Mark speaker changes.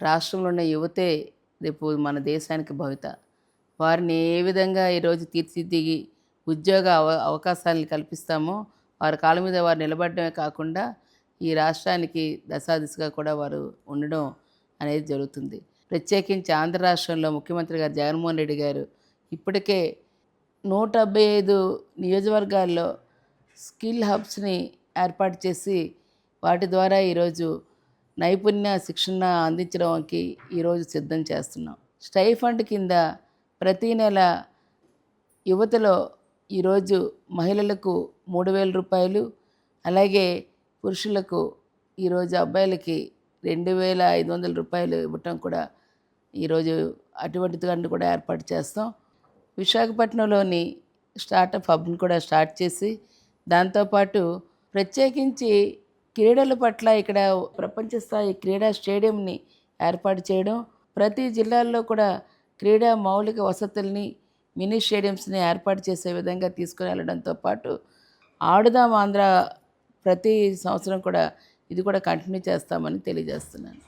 Speaker 1: రాష్ట్రంలో ఉన్న యువతే రేపు మన దేశానికి భవిత. వారిని ఏ విధంగా ఈరోజు తీర్చిదిద్ది ఉద్యోగ అవ అవకాశాలను కల్పిస్తామో వారి కాళ్ళ మీద వారు నిలబడమే కాకుండా ఈ రాష్ట్రానికి దశాదిశగా కూడా వారు ఉండడం అనేది జరుగుతుంది. ప్రత్యేకించి ఆంధ్ర రాష్ట్రంలో ముఖ్యమంత్రి గారు జగన్మోహన్ రెడ్డి గారు ఇప్పటికే నూట డెబ్బై ఐదు నియోజకవర్గాల్లో స్కిల్ హబ్స్ని ఏర్పాటు చేసి వాటి ద్వారా ఈరోజు నైపుణ్య శిక్షణ అందించడానికి ఈరోజు సిద్ధం చేస్తున్నాం. స్టైఫండ్ కింద ప్రతీ నెల యువతలో ఈరోజు మహిళలకు మూడు వేల రూపాయలు అలాగే పురుషులకు ఈరోజు అబ్బాయిలకి రెండు వేల ఐదు వందల రూపాయలు ఇవ్వటం కూడా ఈరోజు అటువంటి దాన్ని కూడా ఏర్పాటు చేస్తాం. విశాఖపట్నంలోని స్టార్టప్ హబ్ని కూడా స్టార్ట్ చేసి దాంతోపాటు ప్రత్యేకించి క్రీడల పట్ల ఇక్కడ ప్రపంచ స్థాయి క్రీడా స్టేడియంని ఏర్పాటు చేయడం ప్రతి జిల్లాల్లో కూడా క్రీడా మౌలిక వసతుల్ని మినీ స్టేడియంస్ని ఏర్పాటు చేసే విధంగా తీసుకుని వెళ్ళడంతో పాటు ఆడుదాం ఆంధ్ర ప్రతి సంవత్సరం కూడా ఇది కూడా కంటిన్యూ చేస్తామని తెలియజేస్తున్నాను.